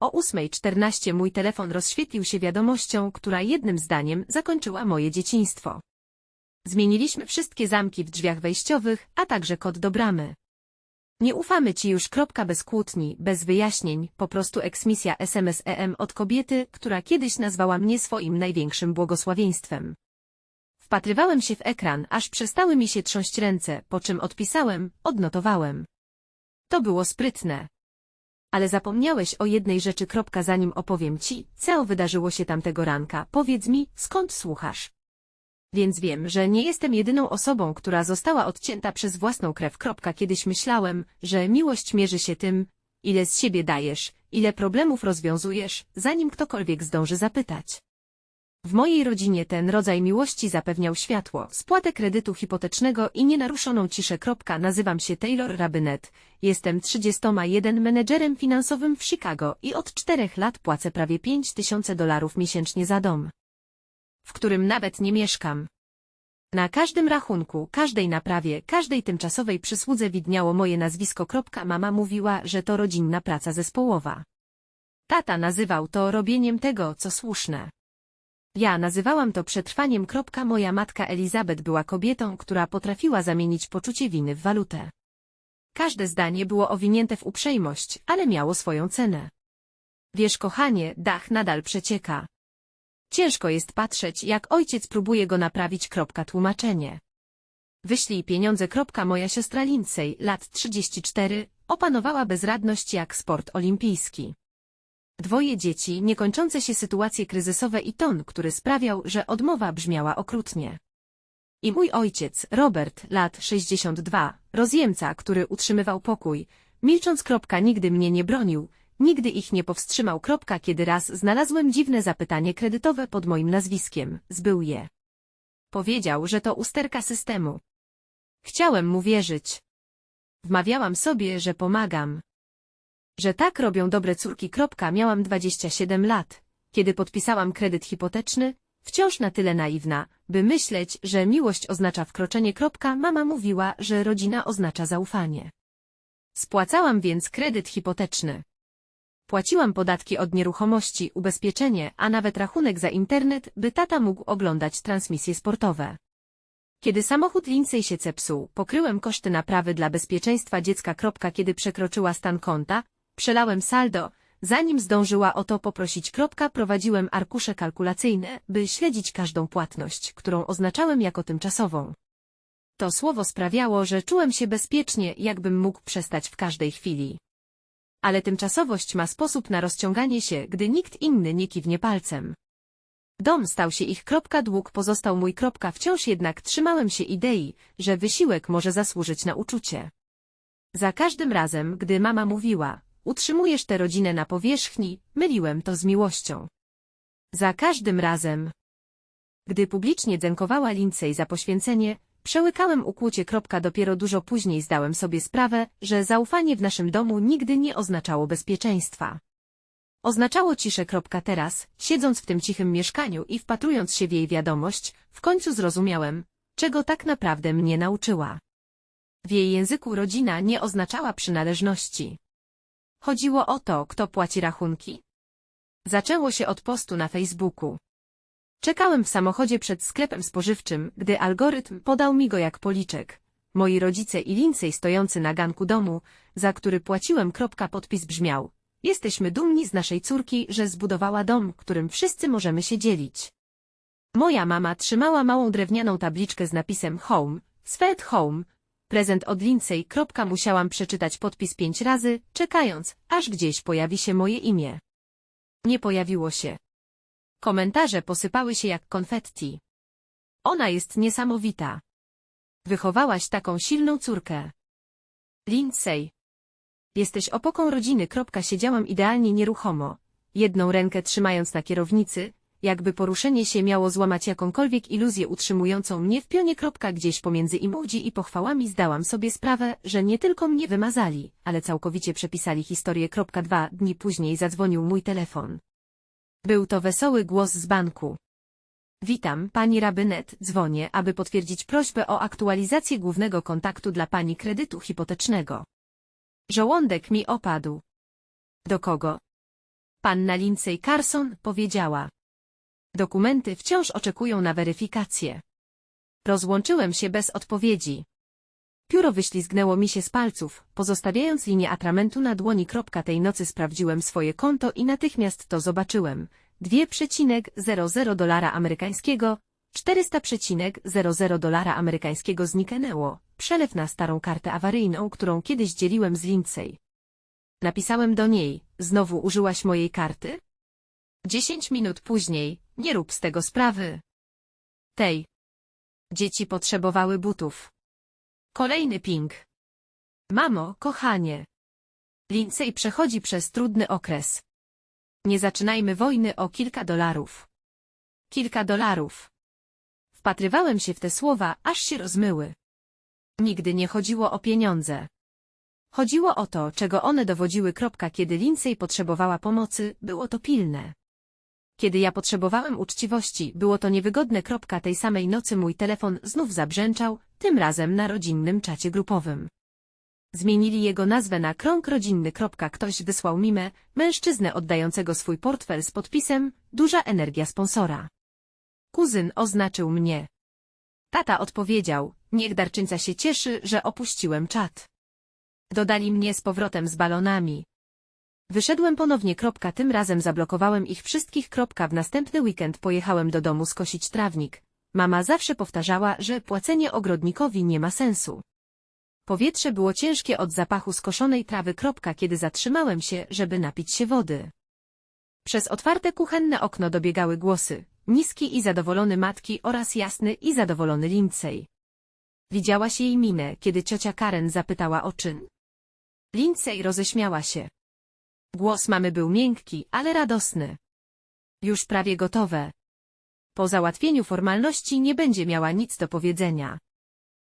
O 8.14 mój telefon rozświetlił się wiadomością, która jednym zdaniem zakończyła moje dzieciństwo. Zmieniliśmy wszystkie zamki w drzwiach wejściowych, a także kod do bramy. Nie ufamy ci już kropka bez kłótni, bez wyjaśnień, po prostu eksmisja SMS EM od kobiety, która kiedyś nazwała mnie swoim największym błogosławieństwem. Wpatrywałem się w ekran, aż przestały mi się trząść ręce, po czym odpisałem, odnotowałem. To było sprytne. Ale zapomniałeś o jednej rzeczy zanim opowiem ci, co wydarzyło się tamtego ranka, powiedz mi, skąd słuchasz. Więc wiem, że nie jestem jedyną osobą, która została odcięta przez własną krew. Kiedyś myślałem, że miłość mierzy się tym, ile z siebie dajesz, ile problemów rozwiązujesz, zanim ktokolwiek zdąży zapytać. W mojej rodzinie ten rodzaj miłości zapewniał światło, spłatę kredytu hipotecznego i nienaruszoną ciszę. Nazywam się Taylor Rabinet, jestem 31 menedżerem finansowym w Chicago i od czterech lat płacę prawie 5 tysięcy dolarów miesięcznie za dom w którym nawet nie mieszkam. Na każdym rachunku, każdej naprawie, każdej tymczasowej przysłudze widniało moje nazwisko. Mama mówiła, że to rodzinna praca zespołowa. Tata nazywał to robieniem tego, co słuszne. Ja nazywałam to przetrwaniem. Moja matka Elizabeth była kobietą, która potrafiła zamienić poczucie winy w walutę. Każde zdanie było owinięte w uprzejmość, ale miało swoją cenę. Wiesz, kochanie, dach nadal przecieka. Ciężko jest patrzeć, jak ojciec próbuje go naprawić. Tłumaczenie. Wyślij pieniądze. Moja siostra Lindsay, lat 34, opanowała bezradność jak sport olimpijski. Dwoje dzieci, niekończące się sytuacje kryzysowe i ton, który sprawiał, że odmowa brzmiała okrutnie. I mój ojciec, Robert, lat 62, rozjemca, który utrzymywał pokój, milcząc. Kropka, nigdy mnie nie bronił, Nigdy ich nie powstrzymał. Kropka, kiedy raz znalazłem dziwne zapytanie kredytowe pod moim nazwiskiem, zbył je. Powiedział, że to usterka systemu. Chciałem mu wierzyć. Wmawiałam sobie, że pomagam. Że tak robią dobre córki. Miałam 27 lat, kiedy podpisałam kredyt hipoteczny, wciąż na tyle naiwna, by myśleć, że miłość oznacza wkroczenie. Mama mówiła, że rodzina oznacza zaufanie. Spłacałam więc kredyt hipoteczny. Płaciłam podatki od nieruchomości, ubezpieczenie, a nawet rachunek za internet, by tata mógł oglądać transmisje sportowe. Kiedy samochód Lindsay się zepsuł, pokryłem koszty naprawy dla bezpieczeństwa dziecka. Kiedy przekroczyła stan konta, przelałem saldo, zanim zdążyła o to poprosić. Prowadziłem arkusze kalkulacyjne, by śledzić każdą płatność, którą oznaczałem jako tymczasową. To słowo sprawiało, że czułem się bezpiecznie, jakbym mógł przestać w każdej chwili ale tymczasowość ma sposób na rozciąganie się, gdy nikt inny nie kiwnie palcem. Dom stał się ich kropka, dług pozostał mój kropka, wciąż jednak trzymałem się idei, że wysiłek może zasłużyć na uczucie. Za każdym razem, gdy mama mówiła, utrzymujesz tę rodzinę na powierzchni, myliłem to z miłością. Za każdym razem, gdy publicznie dziękowała Lindsay za poświęcenie, Przełykałem ukłucie. Dopiero dużo później zdałem sobie sprawę, że zaufanie w naszym domu nigdy nie oznaczało bezpieczeństwa. Oznaczało ciszę. Teraz, siedząc w tym cichym mieszkaniu i wpatrując się w jej wiadomość, w końcu zrozumiałem, czego tak naprawdę mnie nauczyła. W jej języku rodzina nie oznaczała przynależności. Chodziło o to, kto płaci rachunki. Zaczęło się od postu na Facebooku. Czekałem w samochodzie przed sklepem spożywczym, gdy algorytm podał mi go jak policzek. Moi rodzice i Lindsay stojący na ganku domu, za który płaciłem. Podpis brzmiał. Jesteśmy dumni z naszej córki, że zbudowała dom, którym wszyscy możemy się dzielić. Moja mama trzymała małą drewnianą tabliczkę z napisem Home, Sweet Home, prezent od Lindsay. Musiałam przeczytać podpis pięć razy, czekając, aż gdzieś pojawi się moje imię. Nie pojawiło się. Komentarze posypały się jak konfetti. Ona jest niesamowita. Wychowałaś taką silną córkę. Lindsay. Jesteś opoką rodziny. Siedziałam idealnie nieruchomo, jedną rękę trzymając na kierownicy, jakby poruszenie się miało złamać jakąkolwiek iluzję utrzymującą mnie w pionie. Gdzieś pomiędzy emoji i pochwałami zdałam sobie sprawę, że nie tylko mnie wymazali, ale całkowicie przepisali historię. Dwa dni później zadzwonił mój telefon. Był to wesoły głos z banku. Witam, pani rabynet, dzwonię, aby potwierdzić prośbę o aktualizację głównego kontaktu dla pani kredytu hipotecznego. Żołądek mi opadł. Do kogo? Panna Lindsay Carson powiedziała. Dokumenty wciąż oczekują na weryfikację. Rozłączyłem się bez odpowiedzi. Pióro wyślizgnęło mi się z palców, pozostawiając linię atramentu na dłoni. Kropka tej nocy sprawdziłem swoje konto i natychmiast to zobaczyłem. 2,00 dolara amerykańskiego, 400,00 dolara amerykańskiego zniknęło. Przelew na starą kartę awaryjną, którą kiedyś dzieliłem z Lindsay. Napisałem do niej, znowu użyłaś mojej karty? Dziesięć minut później, nie rób z tego sprawy. Tej. Dzieci potrzebowały butów. Kolejny ping. Mamo, kochanie. Lindsay przechodzi przez trudny okres. Nie zaczynajmy wojny o kilka dolarów. Kilka dolarów. Wpatrywałem się w te słowa, aż się rozmyły. Nigdy nie chodziło o pieniądze. Chodziło o to, czego one dowodziły. Kiedy Lindsay potrzebowała pomocy, było to pilne. Kiedy ja potrzebowałem uczciwości, było to niewygodne. Kropka, tej samej nocy mój telefon znów zabrzęczał, tym razem na rodzinnym czacie grupowym. Zmienili jego nazwę na krąg rodzinny. Kropka, ktoś wysłał mimę, mężczyznę oddającego swój portfel z podpisem Duża energia sponsora. Kuzyn oznaczył mnie. Tata odpowiedział, niech darczyńca się cieszy, że opuściłem czat. Dodali mnie z powrotem z balonami. Wyszedłem ponownie. Tym razem zablokowałem ich wszystkich. W następny weekend pojechałem do domu skosić trawnik. Mama zawsze powtarzała, że płacenie ogrodnikowi nie ma sensu. Powietrze było ciężkie od zapachu skoszonej trawy. Kiedy zatrzymałem się, żeby napić się wody. Przez otwarte kuchenne okno dobiegały głosy, niski i zadowolony matki oraz jasny i zadowolony Lindsay. Widziałaś jej minę, kiedy ciocia Karen zapytała o czyn. Lindsay roześmiała się. Głos mamy był miękki, ale radosny. Już prawie gotowe. Po załatwieniu formalności nie będzie miała nic do powiedzenia.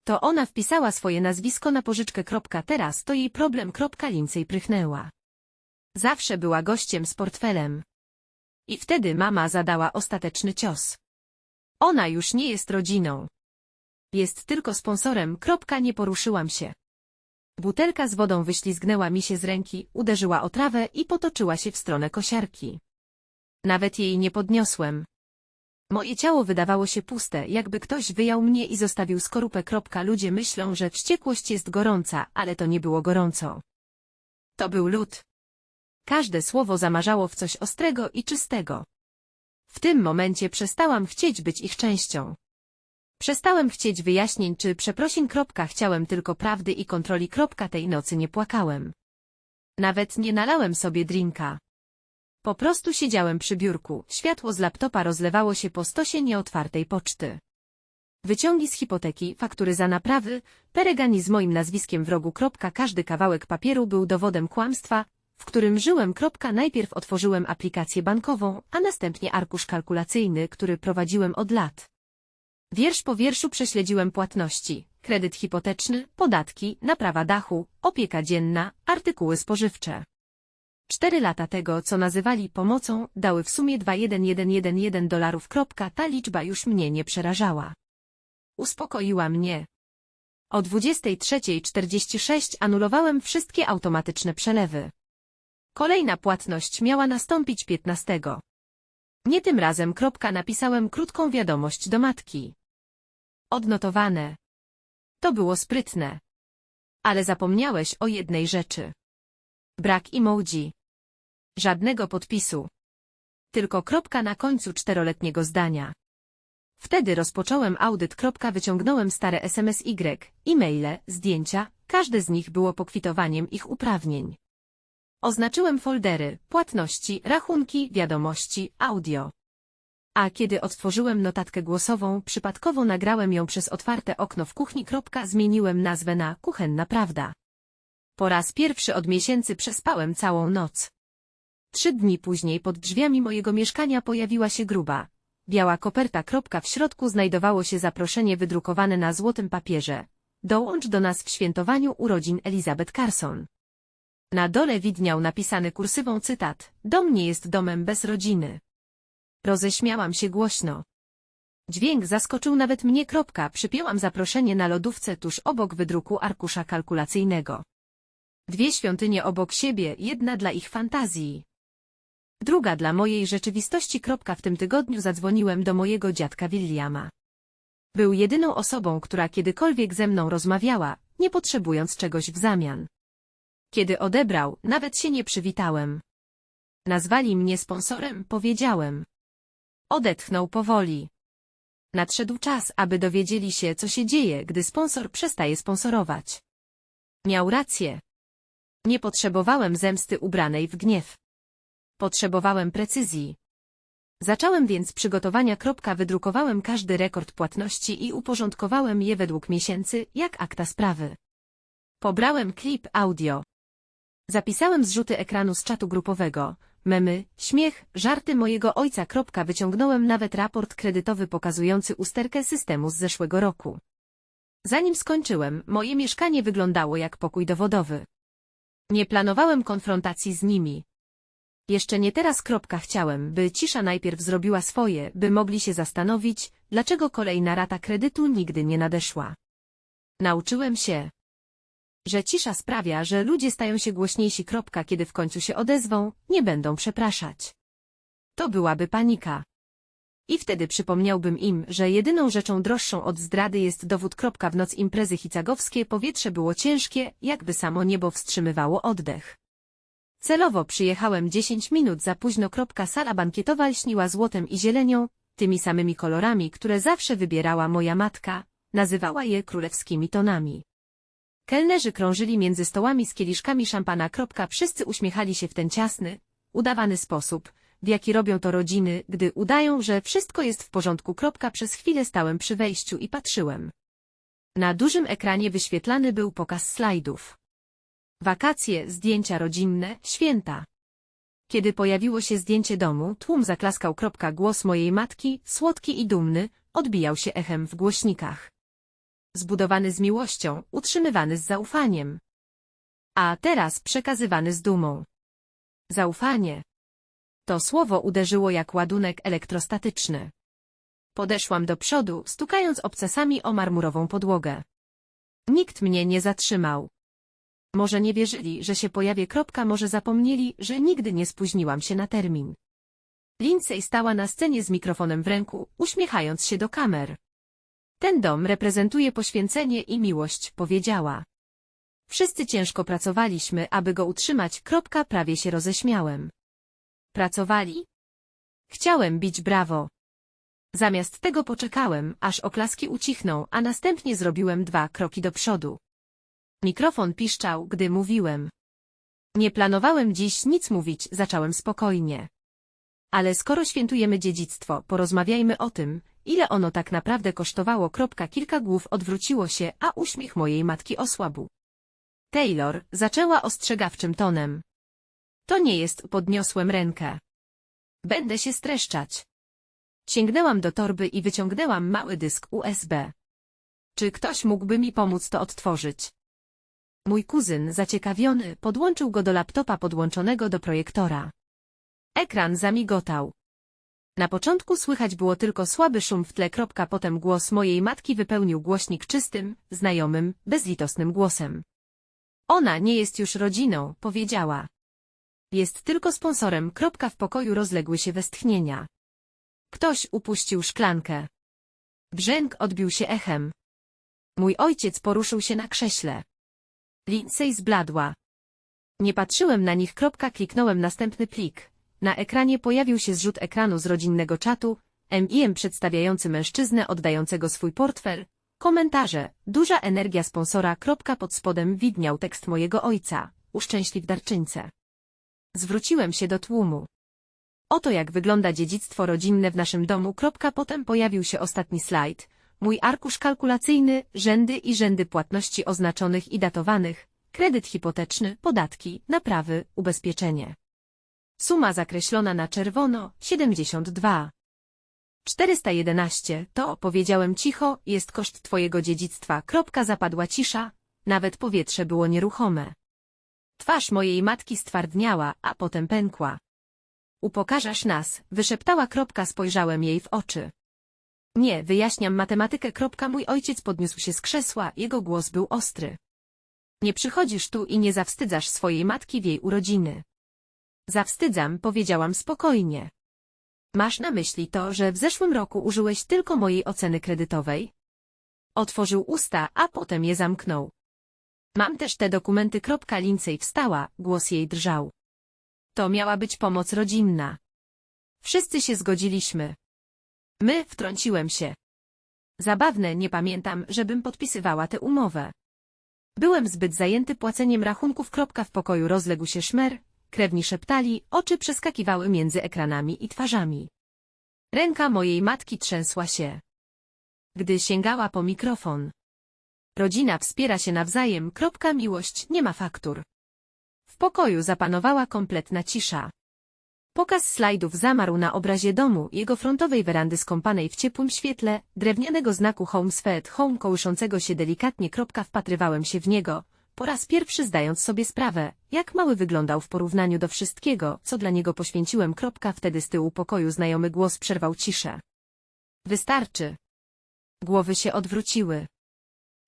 To ona wpisała swoje nazwisko na pożyczkę. Teraz to jej problem. Lindsay prychnęła. Zawsze była gościem z portfelem. I wtedy mama zadała ostateczny cios. Ona już nie jest rodziną. Jest tylko sponsorem. Nie poruszyłam się. Butelka z wodą wyślizgnęła mi się z ręki, uderzyła o trawę i potoczyła się w stronę kosiarki. Nawet jej nie podniosłem. Moje ciało wydawało się puste, jakby ktoś wyjął mnie i zostawił skorupę. Ludzie myślą, że wściekłość jest gorąca, ale to nie było gorąco. To był lód. Każde słowo zamarzało w coś ostrego i czystego. W tym momencie przestałam chcieć być ich częścią. Przestałem chcieć wyjaśnień czy przeprosin. Chciałem tylko prawdy i kontroli. Tej nocy nie płakałem. Nawet nie nalałem sobie drinka. Po prostu siedziałem przy biurku, światło z laptopa rozlewało się po stosie nieotwartej poczty. Wyciągi z hipoteki, faktury za naprawy, peregani z moim nazwiskiem w rogu. Każdy kawałek papieru był dowodem kłamstwa, w którym żyłem. Najpierw otworzyłem aplikację bankową, a następnie arkusz kalkulacyjny, który prowadziłem od lat. Wiersz po wierszu prześledziłem płatności, kredyt hipoteczny, podatki, naprawa dachu, opieka dzienna, artykuły spożywcze. Cztery lata tego, co nazywali pomocą, dały w sumie 21111 dolarów. Ta liczba już mnie nie przerażała. Uspokoiła mnie. O 23.46 anulowałem wszystkie automatyczne przelewy. Kolejna płatność miała nastąpić 15. Nie tym razem. Napisałem krótką wiadomość do matki. Odnotowane. To było sprytne. Ale zapomniałeś o jednej rzeczy. Brak emoji. Żadnego podpisu. Tylko kropka na końcu czteroletniego zdania. Wtedy rozpocząłem audyt. Wyciągnąłem stare SMSY, e-maile, zdjęcia, każde z nich było pokwitowaniem ich uprawnień. Oznaczyłem foldery, płatności, rachunki, wiadomości, audio. A kiedy otworzyłem notatkę głosową, przypadkowo nagrałem ją przez otwarte okno w kuchni. Zmieniłem nazwę na Kuchenna Prawda. Po raz pierwszy od miesięcy przespałem całą noc. Trzy dni później pod drzwiami mojego mieszkania pojawiła się gruba, biała koperta. W środku znajdowało się zaproszenie wydrukowane na złotym papierze. Dołącz do nas w świętowaniu urodzin Elizabeth Carson. Na dole widniał napisany kursywą cytat. Dom nie jest domem bez rodziny. Roześmiałam się głośno. Dźwięk zaskoczył nawet mnie. Przypięłam zaproszenie na lodówce tuż obok wydruku arkusza kalkulacyjnego. Dwie świątynie obok siebie, jedna dla ich fantazji. Druga dla mojej rzeczywistości. Kropka w tym tygodniu zadzwoniłem do mojego dziadka Williama. Był jedyną osobą, która kiedykolwiek ze mną rozmawiała, nie potrzebując czegoś w zamian. Kiedy odebrał, nawet się nie przywitałem. Nazwali mnie sponsorem, powiedziałem. Odetchnął powoli. Nadszedł czas, aby dowiedzieli się, co się dzieje, gdy sponsor przestaje sponsorować. Miał rację. Nie potrzebowałem zemsty ubranej w gniew. Potrzebowałem precyzji. Zacząłem więc przygotowania. Wydrukowałem każdy rekord płatności i uporządkowałem je według miesięcy, jak akta sprawy. Pobrałem klip audio. Zapisałem zrzuty ekranu z czatu grupowego, memy, śmiech, żarty mojego ojca. Wyciągnąłem nawet raport kredytowy pokazujący usterkę systemu z zeszłego roku. Zanim skończyłem, moje mieszkanie wyglądało jak pokój dowodowy. Nie planowałem konfrontacji z nimi. Jeszcze nie teraz. Chciałem, by cisza najpierw zrobiła swoje, by mogli się zastanowić, dlaczego kolejna rata kredytu nigdy nie nadeszła. Nauczyłem się, że cisza sprawia, że ludzie stają się głośniejsi. Kropka, kiedy w końcu się odezwą, nie będą przepraszać. To byłaby panika. I wtedy przypomniałbym im, że jedyną rzeczą droższą od zdrady jest dowód. Kropka, w noc imprezy hicagowskie powietrze było ciężkie, jakby samo niebo wstrzymywało oddech. Celowo przyjechałem 10 minut za późno. Kropka, sala bankietowa lśniła złotem i zielenią, tymi samymi kolorami, które zawsze wybierała moja matka, nazywała je królewskimi tonami. Kelnerzy krążyli między stołami z kieliszkami szampana. Wszyscy uśmiechali się w ten ciasny, udawany sposób, w jaki robią to rodziny, gdy udają, że wszystko jest w porządku. Przez chwilę stałem przy wejściu i patrzyłem. Na dużym ekranie wyświetlany był pokaz slajdów. Wakacje, zdjęcia rodzinne, święta. Kiedy pojawiło się zdjęcie domu, tłum zaklaskał. Głos mojej matki, słodki i dumny, odbijał się echem w głośnikach. Zbudowany z miłością, utrzymywany z zaufaniem. A teraz przekazywany z dumą. Zaufanie. To słowo uderzyło jak ładunek elektrostatyczny. Podeszłam do przodu, stukając obcasami o marmurową podłogę. Nikt mnie nie zatrzymał. Może nie wierzyli, że się pojawię. Kropka, może zapomnieli, że nigdy nie spóźniłam się na termin. Lindsay stała na scenie z mikrofonem w ręku, uśmiechając się do kamer. Ten dom reprezentuje poświęcenie i miłość, powiedziała. Wszyscy ciężko pracowaliśmy, aby go utrzymać. Kropka, prawie się roześmiałem. Pracowali? Chciałem bić brawo. Zamiast tego poczekałem, aż oklaski ucichną, a następnie zrobiłem dwa kroki do przodu. Mikrofon piszczał, gdy mówiłem. Nie planowałem dziś nic mówić, zacząłem spokojnie. Ale skoro świętujemy dziedzictwo, porozmawiajmy o tym, ile ono tak naprawdę kosztowało. Kilka głów odwróciło się, a uśmiech mojej matki osłabł. Taylor zaczęła ostrzegawczym tonem. To nie jest, podniosłem rękę. Będę się streszczać. Sięgnęłam do torby i wyciągnęłam mały dysk USB. Czy ktoś mógłby mi pomóc to odtworzyć? Mój kuzyn, zaciekawiony, podłączył go do laptopa podłączonego do projektora. Ekran zamigotał. Na początku słychać było tylko słaby szum w tle. Potem głos mojej matki wypełnił głośnik czystym, znajomym, bezlitosnym głosem. Ona nie jest już rodziną, powiedziała. Jest tylko sponsorem. W pokoju rozległy się westchnienia. Ktoś upuścił szklankę. Brzęk odbił się echem. Mój ojciec poruszył się na krześle. Lindsay zbladła. Nie patrzyłem na nich. Kliknąłem następny plik. Na ekranie pojawił się zrzut ekranu z rodzinnego czatu, MIM przedstawiający mężczyznę oddającego swój portfel, komentarze, duża energia sponsora. Pod spodem widniał tekst mojego ojca, uszczęśliw darczyńcę. Zwróciłem się do tłumu. Oto jak wygląda dziedzictwo rodzinne w naszym domu. Potem pojawił się ostatni slajd, mój arkusz kalkulacyjny, rzędy i rzędy płatności oznaczonych i datowanych, kredyt hipoteczny, podatki, naprawy, ubezpieczenie. Suma zakreślona na czerwono 72. 411 to, powiedziałem cicho, jest koszt twojego dziedzictwa. Kropka zapadła cisza, nawet powietrze było nieruchome. Twarz mojej matki stwardniała, a potem pękła. Upokarzasz nas, wyszeptała kropka, spojrzałem jej w oczy. Nie, wyjaśniam matematykę. Kropka, mój ojciec podniósł się z krzesła, jego głos był ostry. Nie przychodzisz tu i nie zawstydzasz swojej matki w jej urodziny. Zawstydzam, powiedziałam spokojnie. Masz na myśli to, że w zeszłym roku użyłeś tylko mojej oceny kredytowej? Otworzył usta, a potem je zamknął. Mam też te dokumenty. Lindsay wstała, głos jej drżał. To miała być pomoc rodzinna. Wszyscy się zgodziliśmy. My, wtrąciłem się. Zabawne, nie pamiętam, żebym podpisywała tę umowę. Byłem zbyt zajęty płaceniem rachunków. W pokoju rozległ się szmer, krewni szeptali, oczy przeskakiwały między ekranami i twarzami. Ręka mojej matki trzęsła się. Gdy sięgała po mikrofon. Rodzina wspiera się nawzajem. Kropka miłość nie ma faktur. W pokoju zapanowała kompletna cisza. Pokaz slajdów zamarł na obrazie domu, jego frontowej werandy skąpanej w ciepłym świetle, drewnianego znaku Home Sweet Home kołyszącego się delikatnie. Kropka wpatrywałem się w niego, po raz pierwszy zdając sobie sprawę, jak mały wyglądał w porównaniu do wszystkiego, co dla niego poświęciłem. Kropka wtedy z tyłu pokoju znajomy głos przerwał ciszę. Wystarczy. Głowy się odwróciły.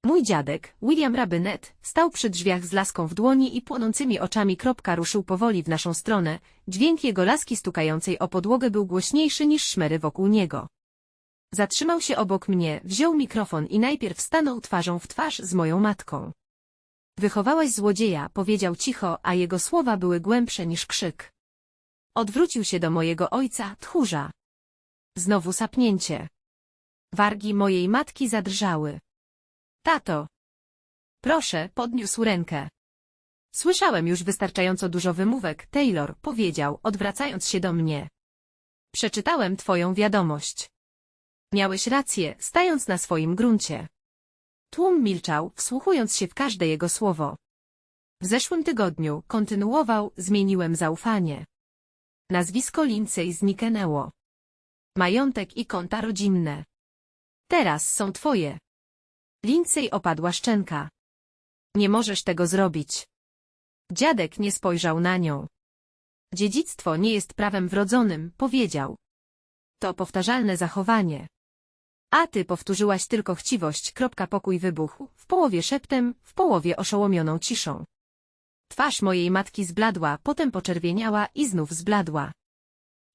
Mój dziadek, William Rabynet, stał przy drzwiach z laską w dłoni i płonącymi oczami. Kropka ruszył powoli w naszą stronę, dźwięk jego laski stukającej o podłogę był głośniejszy niż szmery wokół niego. Zatrzymał się obok mnie, wziął mikrofon i najpierw stanął twarzą w twarz z moją matką. Wychowałaś złodzieja, powiedział cicho, a jego słowa były głębsze niż krzyk. Odwrócił się do mojego ojca, tchórza. Znowu sapnięcie. Wargi mojej matki zadrżały. Tato. Proszę, podniósł rękę. Słyszałem już wystarczająco dużo wymówek, Taylor, powiedział, odwracając się do mnie. Przeczytałem twoją wiadomość. Miałeś rację, stając na swoim gruncie. Tłum milczał, wsłuchując się w każde jego słowo. W zeszłym tygodniu, kontynuował, zmieniłem zaufanie. Nazwisko Lindsay zniknęło. Majątek i konta rodzinne. Teraz są twoje. Lindsay opadła szczęka. Nie możesz tego zrobić. Dziadek nie spojrzał na nią. Dziedzictwo nie jest prawem wrodzonym, powiedział. To powtarzalne zachowanie. A ty powtórzyłaś tylko chciwość. Pokój wybuchł, w połowie szeptem, w połowie oszołomioną ciszą. Twarz mojej matki zbladła, potem poczerwieniała i znów zbladła.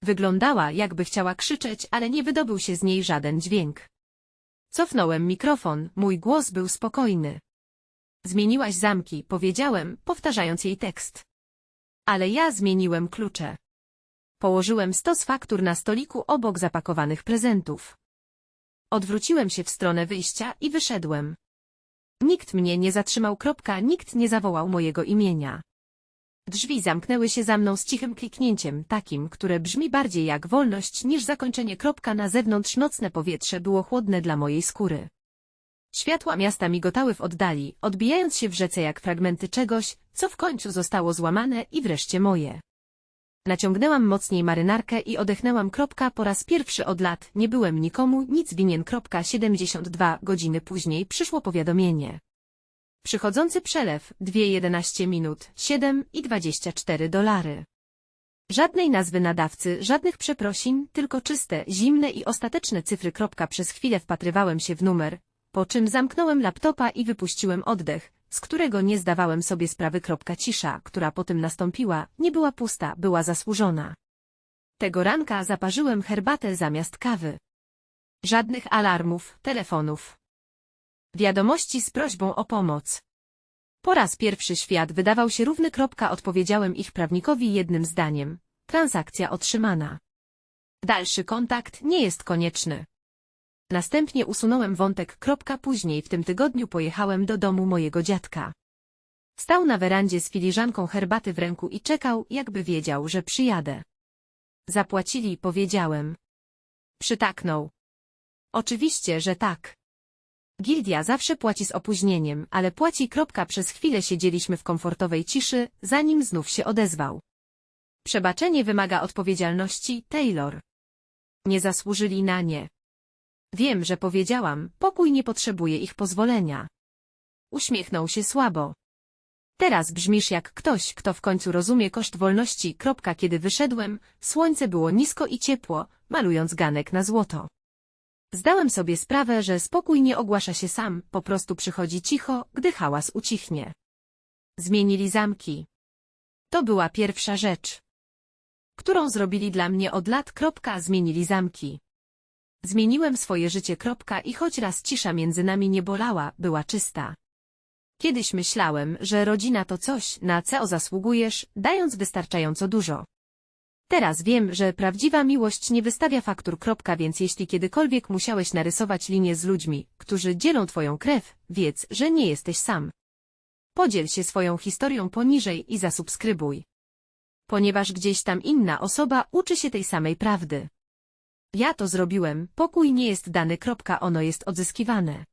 Wyglądała, jakby chciała krzyczeć, ale nie wydobył się z niej żaden dźwięk. Cofnąłem mikrofon, mój głos był spokojny. Zmieniłaś zamki, powiedziałem, powtarzając jej tekst. Ale ja zmieniłem klucze. Położyłem stos faktur na stoliku obok zapakowanych prezentów. Odwróciłem się w stronę wyjścia i wyszedłem. Nikt mnie nie zatrzymał. Kropka, nikt nie zawołał mojego imienia. Drzwi zamknęły się za mną z cichym kliknięciem, takim, które brzmi bardziej jak wolność niż zakończenie. Kropka na zewnątrz nocne powietrze było chłodne dla mojej skóry. Światła miasta migotały w oddali, odbijając się w rzece jak fragmenty czegoś, co w końcu zostało złamane i wreszcie moje. Naciągnęłam mocniej marynarkę i odechnęłam. Kropka, po raz pierwszy od lat nie byłem nikomu nic winien. Kropka, 72 godziny później przyszło powiadomienie. Przychodzący przelew, 2.11 minut, 7 i 24 dolary. Żadnej nazwy nadawcy, żadnych przeprosin, tylko czyste, zimne i ostateczne cyfry. Kropka, przez chwilę wpatrywałem się w numer, po czym zamknąłem laptopa i wypuściłem oddech, z którego nie zdawałem sobie sprawy. Cisza, która potem nastąpiła, nie była pusta, była zasłużona. Tego ranka zaparzyłem herbatę zamiast kawy. Żadnych alarmów, telefonów. Wiadomości z prośbą o pomoc. Po raz pierwszy świat wydawał się równy. Odpowiedziałem ich prawnikowi jednym zdaniem. Transakcja otrzymana. Dalszy kontakt nie jest konieczny. Następnie usunąłem wątek. Później w tym tygodniu pojechałem do domu mojego dziadka. Stał na werandzie z filiżanką herbaty w ręku i czekał, jakby wiedział, że przyjadę. Zapłacili, powiedziałem. Przytaknął. Oczywiście, że tak. Gildia zawsze płaci z opóźnieniem, ale płaci. Przez chwilę siedzieliśmy w komfortowej ciszy, zanim znów się odezwał. Przebaczenie wymaga odpowiedzialności, Taylor. Nie zasłużyli na nie. Wiem, że powiedziałam, pokój nie potrzebuje ich pozwolenia. Uśmiechnął się słabo. Teraz brzmisz jak ktoś, kto w końcu rozumie koszt wolności. Kropka, kiedy wyszedłem, słońce było nisko i ciepło, malując ganek na złoto. Zdałem sobie sprawę, że spokój nie ogłasza się sam, po prostu przychodzi cicho, gdy hałas ucichnie. Zmienili zamki. To była pierwsza rzecz. którą zrobili dla mnie od lat. Kropka, zmienili zamki. Zmieniłem swoje życie. Kropka, I choć raz cisza między nami nie bolała, była czysta. Kiedyś myślałem, że rodzina to coś, na co zasługujesz, dając wystarczająco dużo. Teraz wiem, że prawdziwa miłość nie wystawia faktur. Kropka, Więc jeśli kiedykolwiek musiałeś narysować linię z ludźmi, którzy dzielą twoją krew, wiedz, że nie jesteś sam. Podziel się swoją historią poniżej i zasubskrybuj. Ponieważ gdzieś tam inna osoba uczy się tej samej prawdy. Ja to zrobiłem, pokój nie jest dany. Ono jest odzyskiwane.